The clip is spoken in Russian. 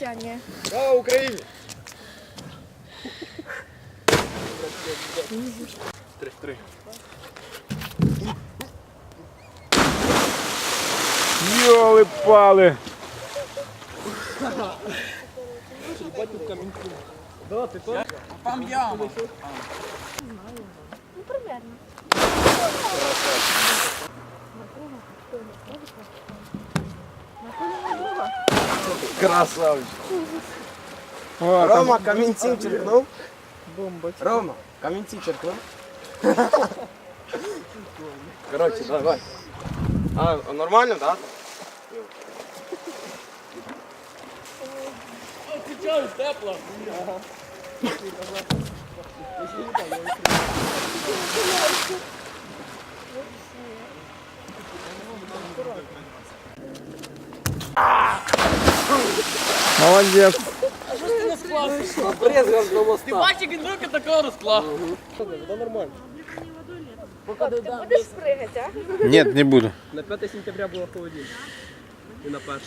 обіцяння. Слава Україні! Три, три. Йоли пали. Ну, примерно. Красавчик. О, там Рома, камінцем черкнув. Рома, камінці черкнув. Коротше, давай. А, а нормально, так? молодець. Брезгав до моста. Бачиш, він руки такого розклав. Ти будеш пригати, а? Ні, не буду. На 5 сентября було холодильник. І на 1.